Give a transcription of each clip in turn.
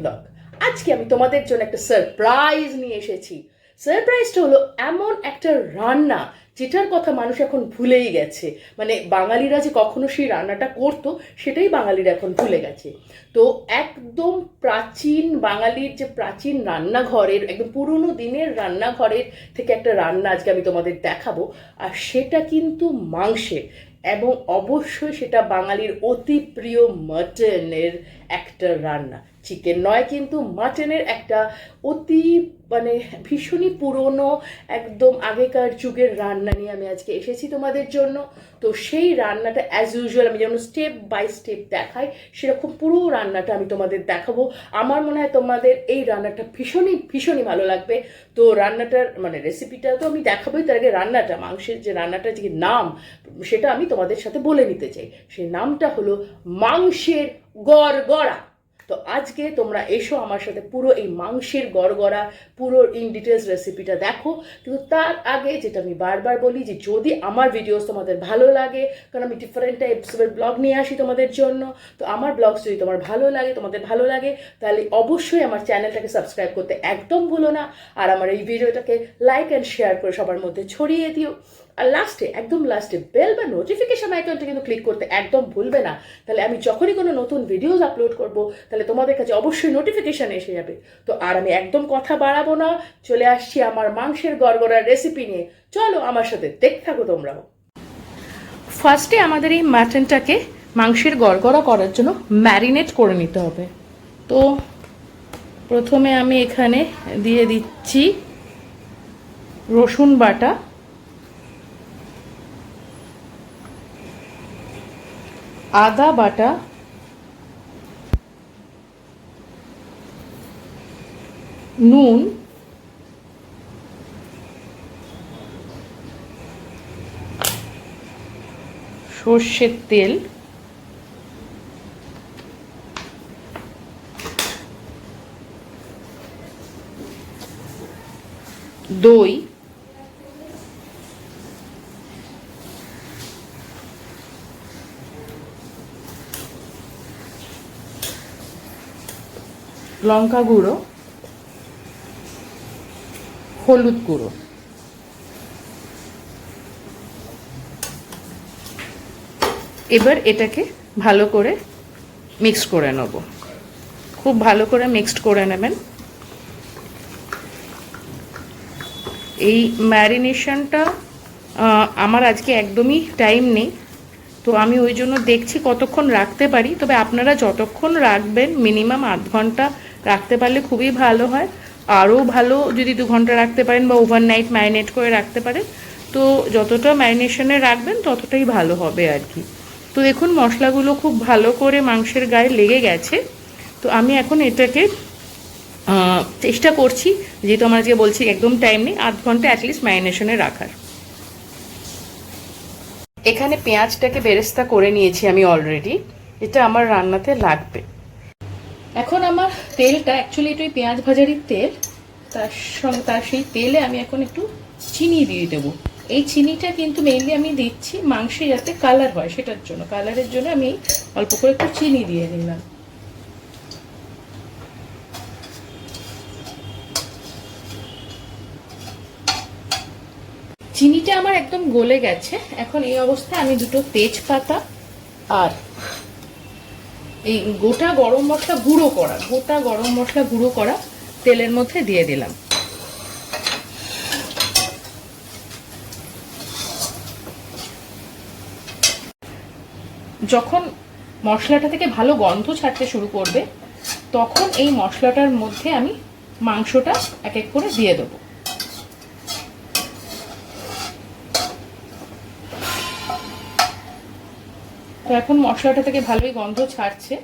Blog আজকে আমি তোমাদের জন্য একটা সারপ্রাইজ নিয়ে এসেছি। সারপ্রাইজটা হলো এমন একটা রান্না, যেটার কথা মানুষ এখন ভুলেই গেছে। মানে বাঙালিরা যে কখনো সেই রান্নাটা করতো, সেটাই বাঙালিরা এখন ভুলে গেছে। তো একদম প্রাচীন বাঙালির যে প্রাচীন রান্নাঘরের, একদম পুরনো দিনের রান্নাঘরের থেকে একটা রান্না আজকে আমি তোমাদের দেখাবো। আর সেটা কিন্তু মাংসের এবং অবশ্যই সেটা বাঙালির অতি প্রিয় মাটনের একটা রান্না। চিকেন নয়, কিন্তু মাটনের একটা অতি মানে ভীষণই পুরনো, একদম আগেকার যুগের রান্না নিয়ে আমি আজকে এসেছি তোমাদের জন্য। তো সেই রান্নাটা অ্যাজ ইউজুয়াল আমি যেমন স্টেপ বাই স্টেপ দেখাই, সেরকম পুরো রান্নাটা আমি তোমাদের দেখাবো। আমার মনে হয় তোমাদের এই রান্নাটা ভীষণই ভীষণই ভালো লাগবে। তো রান্নাটার মানে রেসিপিটা তো আমি দেখাবোই, তার আগে রান্নাটা, মাংসের যে রান্নাটার যে নাম, সেটা আমি তোমাদের সাথে বলে নিতে চাই। সেই নামটা হলো মাংসের গড়গড়া। তো আজকে তোমরা এসো আমার সাথে পুরো এই মাংসের গড়গড়া, পুরো ইন ডিটেলস রেসিপিটা দেখো। কিন্তু তার আগে যেটা আমি বারবার বলি যে যদি আমার ভিডিওস তোমাদের ভালো লাগে, কারণ আমি ডিফারেন্ট টাইপসের ব্লগ নিয়ে আসি তোমাদের জন্য, তো আমার ব্লগস যদি তোমার ভালো লাগে, তোমাদের ভালো লাগে, তাহলে অবশ্যই আমার চ্যানেলটাকে সাবস্ক্রাইব করতে একদম ভুলো না। আর আমার এই ভিডিওটাকে লাইক অ্যান্ড শেয়ার করে সবার মধ্যে ছড়িয়ে দিও। আর লাস্টে একদম লাস্টে বেল বা নোটিফিকেশন আইকনটা কিন্তু ক্লিক করতে একদম ভুলবে না। তাহলে আমি যখনই কোনো নতুন ভিডিওস আপলোড করব, তাহলে তোমাদের কাছে অবশ্যই নোটিফিকেশান এসে যাবে। তো আর আমি একদম কথা বাড়াবো না, চলে আসছি আমার মাংসের গড়গড়ার রেসিপি নিয়ে। চলো আমার সাথে দেখতে থাকো তোমরাও। ফার্স্টে আমাদের এই মাটনটাকে মাংসের গড়গড়া করার জন্য ম্যারিনেট করে নিতে হবে। তো প্রথমে আমি এখানে দিয়ে দিচ্ছি রসুন বাটা। আদা বাটা নুন সর্ষের তেল দই লঙ্কা গুঁড়ো, হলুদ গুঁড়ো। এবার এটাকে ভালো করে মিক্স করে নেব। খুব ভালো করে মিক্সড করে নেবেন। এই ম্যারিনেশনটা আমার আজকে একদমই টাইম নেই। তো আমি ওই জন্য দেখছি কতক্ষণ রাখতে পারি। তবে আপনারা যতক্ষণ রাখবেন মিনিমাম আধ ঘণ্টা রাখতে পারলে খুবই ভালো হয়। আরও ভালো যদি দু ঘণ্টা রাখতে পারেন বা ওভারনাইট ম্যারিনেট করে রাখতে পারেন। তো যতটা ম্যারিনেশনে রাখবেন, ততটাই ভালো হবে আর কি। তো দেখুন, মশলাগুলো খুব ভালো করে মাংসের গায়ে লেগে গেছে। তো আমি এখন এটাকে চেষ্টা করছি, যেহেতু আমার আজকে বলছি একদম টাইম নেই, আধ ঘণ্টা অ্যাটলিস্ট ম্যারিনেশনে রাখার। এখানে পেঁয়াজটাকে বেরেস্তা করে নিয়েছি আমি অলরেডি এটা আমার রান্নাতে লাগবে। এখন আমার তেলটা অ্যাকচুয়ালি ওই পেঁয়াজ ভাজারই তেল। তার সঙ্গে তার সেই তেলে আমি এখন একটু চিনি দিয়ে দেবো। এই চিনিটা কিন্তু মেইনলি আমি দিচ্ছি মাংসে যাতে কালার হয় সেটার জন্য। কালারের জন্য আমি অল্প করে একটু চিনি দিয়ে দিলাম। চিনিটা আমার একদম গলে গেছে। এখন এই অবস্থায় আমি দুটো তেজপাতা আর এই গোটা গরম মশলা গুঁড়ো করা, গোটা গরম মশলা গুঁড়ো করা তেলের মধ্যে দিয়ে দিলাম। যখন মশলাটা থেকে ভালো গন্ধ ছাড়তে শুরু করবে, তখন এই মশলাটার মধ্যে আমি মাংসটা এক এক করে দিয়ে দেবো। তো এখন মশলাটা থেকে ভালোই গন্ধ ছাড়ছে।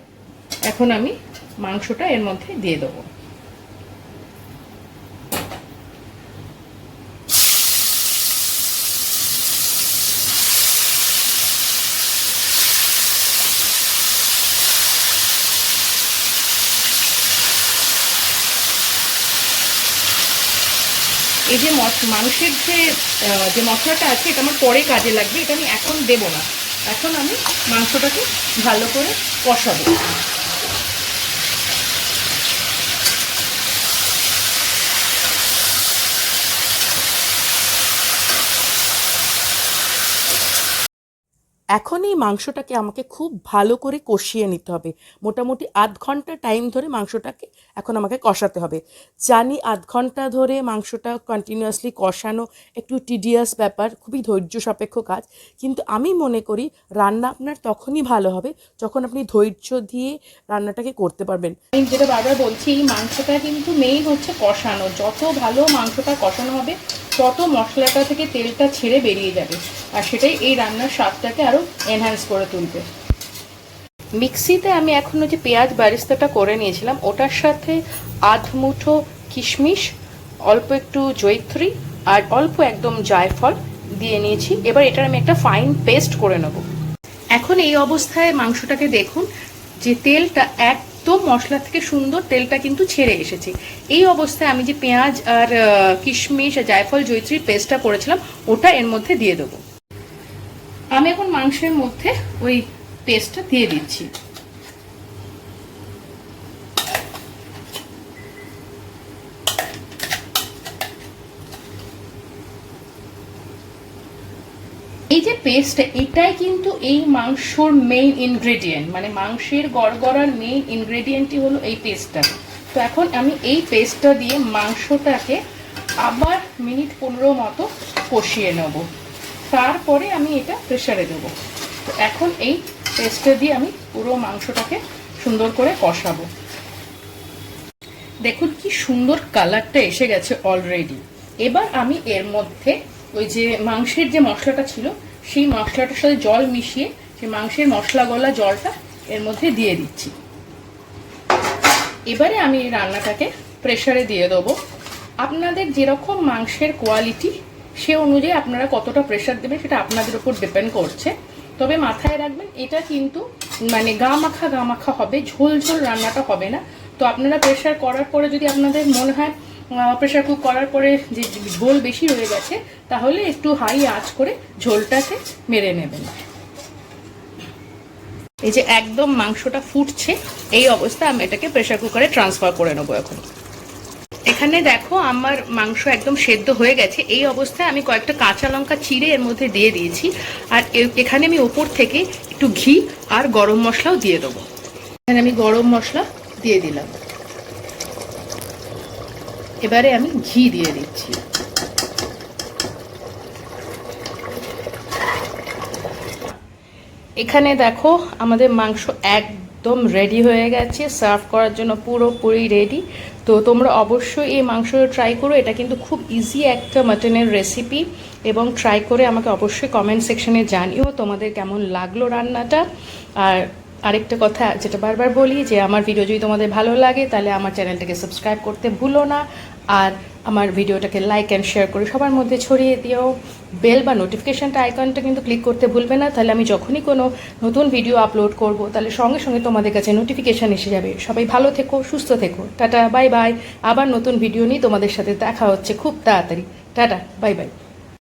এখন আমি মাংসটা এর মধ্যে দিয়ে দেবো। এই যে মাংসের যে যে মশলাটা আছে, এটা আমার পরে কাজে লাগবে, এটা আমি এখন দেব না। এখন আমি মাংসটাকে ভালো করে কষাবো। এখন এই মাংসটাকে আমাকে খুব ভালো করে কষিয়ে নিতে হবে। মোটামুটি আধ ঘণ্টা টাইম ধরে মাংসটাকে এখন আমাকে কষাতে হবে। জানি আধ ঘণ্টা ধরে মাংসটা কন্টিনিউয়াসলি কষানো একটু টিডিয়াস ব্যাপার, খুবই ধৈর্য সাপেক্ষ কাজ। কিন্তু আমি মনে করি রান্না আপনার তখনই ভালো হবে যখন আপনি ধৈর্য দিয়ে রান্নাটাকে করতে পারবেন। আমি যেটা বারবার বলছি, মাংসটা কিন্তু মেইন হচ্ছে কষানো। যত ভালো মাংসটা কষানো হবে তত মশলাটা থেকে তেলটা ছেড়ে বেরিয়ে যাবে। আর সেটাই এই রান্নার স্বাদটাকে আরও এনহ্যান্স করে তুলবে। মিক্সিতে আমি এখন যে পেঁয়াজ বারিস্তাটা করে নিয়েছিলাম, ওটার সাথে আধ মুঠো কিশমিশ, অল্প একটু জৈত্রী আর অল্প একদম জায়ফল দিয়ে নিয়েছি। এবার এটার আমি একটা ফাইন পেস্ট করে নেব। এখন এই অবস্থায় মাংসটাকে দেখুন যে তেলটা একদম মশলা থেকে সুন্দর তেলটা কিন্তু ছেড়ে এসেছে। এই অবস্থায় আমি যে পেঁয়াজ আর কিশমিশ আর জায়ফল জৈত্রীর পেস্টটা করেছিলাম, ওটা এর মধ্যে দিয়ে দেবো। আমি এখন মাংসের মধ্যে ওই পেস্টটা দিয়ে দিচ্ছি। যে পেস্টটা এটাই কিন্তু এই মাংসর মেইন ইনগ্রেডিয়েন্ট মানে মাংসের গড়গড়ার মেইন ইনগ্রেডিয়েন্টই হলো এই পেস্টটা তো এখন আমি এই পেস্টটা দিয়ে মাংসটাকে আবার মিনিট পনেরো মতো কষিয়ে নেব। তারপরে আমি এটা প্রেসারে দেবো। তো এখন এই পেস্টটা দিয়ে আমি পুরো মাংসটাকে সুন্দর করে কষাবো। দেখুন কি সুন্দর কালারটা এসে গেছে অলরেডি এবার আমি এর মধ্যে ওই যে মাংসের যে মশলাটা ছিল সেই মশলাটার সাথে জল মিশিয়ে সেই মাংসের মশলা গলা জলটা এর মধ্যে দিয়ে দিচ্ছি। এবারে আমি এই রান্নাটাকে প্রেশারে দিয়ে দেবো। আপনাদের যেরকম মাংসের কোয়ালিটি সে অনুযায়ী আপনারা কতটা প্রেশার দেবেন সেটা আপনাদের উপর ডিপেন্ড করছে। তবে মাথায় রাখবেন, এটা কিন্তু মানে গা মাখা গা মাখা হবে ঝোল ঝোল রান্নাটা হবে না। তো আপনারা প্রেশার করার পরে যদি আপনাদের মনে হয় প্রেসার কুক করার পরে যে ঝোল বেশি রয়ে গেছে, তাহলে একটু হাই আঁচ করে ঝোলটাকে মেরে নেবেন। এই যে একদম মাংসটা ফুটছে, এই অবস্থায় আমি এটাকে প্রেসার কুকারে ট্রান্সফার করে নেব এখন। এখানে দেখো আমার মাংস একদম সেদ্ধ হয়ে গেছে। এই অবস্থায় আমি কয়েকটা কাঁচা লঙ্কা চিড়ে এর মধ্যে দিয়ে দিয়েছি। আর এখানে আমি ওপর থেকে একটু ঘি আর গরম মশলাও দিয়ে দেবো। এখানে আমি গরম মশলা দিয়ে দিলাম। এবারে আমি ঘি দিয়ে দিচ্ছি। এখানে দেখো আমাদের মাংস একদম রেডি হয়ে গেছে। সার্ভ করার জন্য পুরোপুরি রেডি তো তোমরা অবশ্যই এই মাংস ট্রাই করো। এটা কিন্তু খুব ইজি একটা মাটনের রেসিপি এবং ট্রাই করে আমাকে অবশ্যই কমেন্ট সেকশনে জানিও তোমাদের কেমন লাগল রান্নাটা। আর আরেকটা কথা, যেটা বারবার বলি যে আমার ভিডিও যদি তোমাদের ভালো লাগে, তাহলে আমার চ্যানেলটাকে সাবস্ক্রাইব করতে ভুলো না। আর আমার ভিডিওটাকে লাইক অ্যান্ড শেয়ার করে সবার মধ্যে ছড়িয়ে দিও। বেল বা নোটিফিকেশানটা আইকনটা কিন্তু ক্লিক করতে ভুলবে না। তাহলে আমি যখনই কোনো নতুন ভিডিও আপলোড করব, তাহলে সঙ্গে সঙ্গে তোমাদের কাছে নোটিফিকেশান এসে যাবে। সবাই ভালো থেকো, সুস্থ থেকো। টাটা বাই বাই আবার নতুন ভিডিও নিয়ে তোমাদের সাথে দেখা হচ্ছে খুব তাড়াতাড়ি। Tata bye bye